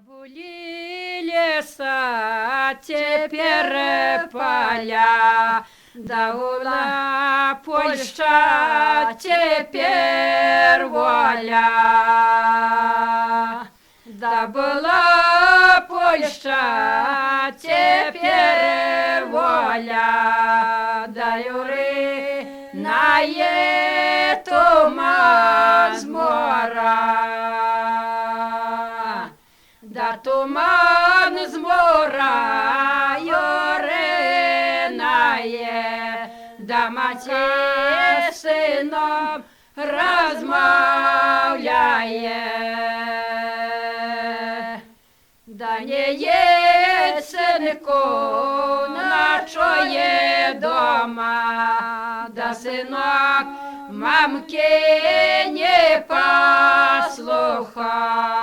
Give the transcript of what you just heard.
Були леса, теперь поля, да была Польша, теперь воля. Да была Польша, теперь воля, да юри на туман змора. Да туман з мора да маті сином розмовляє. Да не є синку, ночує дома, да синок мамки не послухав.